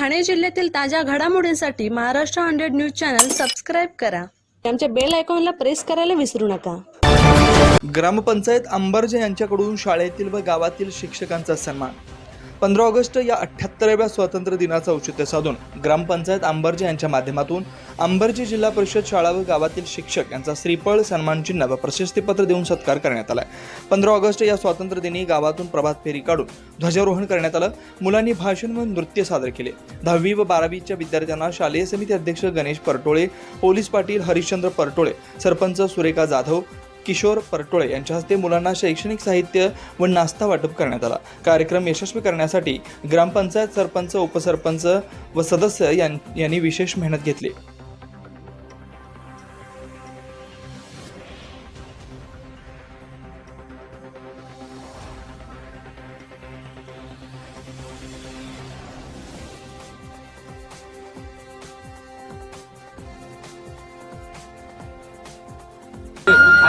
ठाणे जिल्ह्यातील ताज्या घडामोडींसाठी Maharashtra hundred news channel subscribe करा. आमच्या बेल आयकॉनला प्रेस करायला विसरू नका. ग्रामपंचायत अंबर्जे यांच्याकडून शाळेतील व गावातील शिक्षकांचा सन्मान. पंधरा ऑगस्ट या अठ्ठ्याहत्तराव्या स्वातंत्र्य दिनाचं औचित्य साधून ग्रामपंचायत अंबर्जे यांच्या माध्यमातून अंबर्जे जिल्हा परिषद शाळा व गावातील शिक्षक यांचा श्रीफळ सन्मानचिन्ह व प्रशस्तीपत्र देऊन सत्कार करण्यात आला पंधरा ऑगस्ट या स्वातंत्र्य दिनी गावातून प्रभात फेरी काढून ध्वजारोहण करण्यात आलं. मुलांनी भाषण व नृत्य सादर केले. दहावी व बारावीच्या विद्यार्थ्यांना शालेय समिती अध्यक्ष गणेश परटोळे पोलीस पाटील हरिश्चंद्र परटोळे सरपंच सुरेखा जाधव किशोर परटोळे यांच्या हस्ते मुलांना शैक्षणिक साहित्य व नाश्ता वाटप करण्यात आला. कार्यक्रम यशस्वी करण्यासाठी ग्रामपंचायत सरपंच उपसरपंच व सदस्य यां- यांनी विशेष मेहनत घेतली.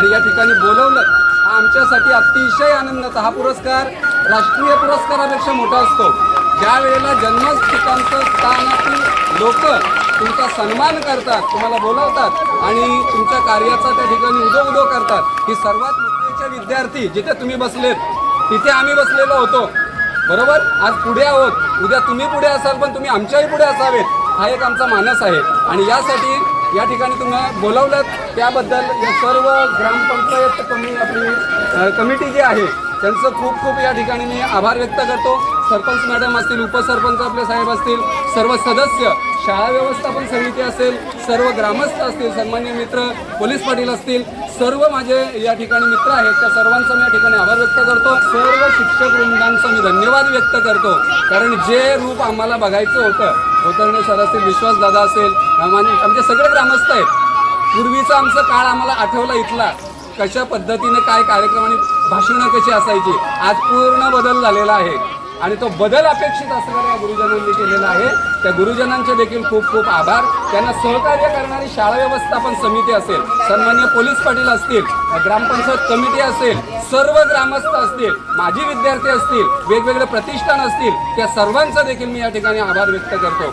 आणि या ठिकाणी बोलवलं हा आमच्यासाठी अतिशय आनंदाचा हा पुरस्कार राष्ट्रीय पुरस्कारापेक्षा मोठा असतो. ज्या वेळेला जन्मठिकाणचं स्थानातील लोक तुमचा सन्मान करतात तुम्हाला बोलवतात आणि तुमच्या कार्याचा त्या ठिकाणी उदो उदो करतात ही सर्वात मोठेचे विद्यार्थी जिथे तुम्ही बसलेत तिथे आम्ही बसलेलो होतो. बरोबर? आज पुढे आहोत. उद्या तुम्ही पुढे असाल पण तुम्ही आमच्याही पुढे असावेत. हा एक आमचा मानस आहे. आणि यासाठी या ठिकाणी तुम्हाला बोलवलं त्याबद्दल या सर्व ग्रामपंचायत कमी आपली कमिटी जी आहे त्यांचं खूप खूप या ठिकाणी मी आभार व्यक्त करतो. सरपंच मॅडम असतील उपसरपंच आपले साहेब असतील सर्व सदस्य शाळा व्यवस्थापन समिती असेल सर्व ग्रामस्थ असतील सन्मान्य मित्र पोलीस पाटील असतील सर्व माझे या ठिकाणी मित्र आहेत. त्या सर्वांचा मी या ठिकाणी आभार व्यक्त करतो. सर्व शिक्षक वृंदांचा मी धन्यवाद व्यक्त करतो. कारण जे रूप आम्हाला बघायचं होतं होतरणे सर असतील विश्वास दादा असेल आम्हाला- आमचे सगळे ग्रामस्थ आहेत. पूर्वीचा आमचा काळ आम्हाला आठवला इथला. कशा पद्धतीने काय कार्यक्रम आणि भाषणं कशी असायची आज पूर्ण बदल झालेला आहे. आणि तो बदल अपेक्षित असणाऱ्या गुरुजनांनी केलेला आहे. त्या गुरुजनांचे देखील खूप खूप आभार. त्यांना सहकार्य करणारी शाळा व्यवस्थापन समिती असेल सन्मान्य पोलीस पाटील असतील ग्रामपंचायत कमिटी असेल सर्व ग्रामस्थ असतील माजी विद्यार्थी असतील वेगवेगळे प्रतिष्ठान असतील त्या सर्वांचा देखील मी या ठिकाणी आभार व्यक्त करतो.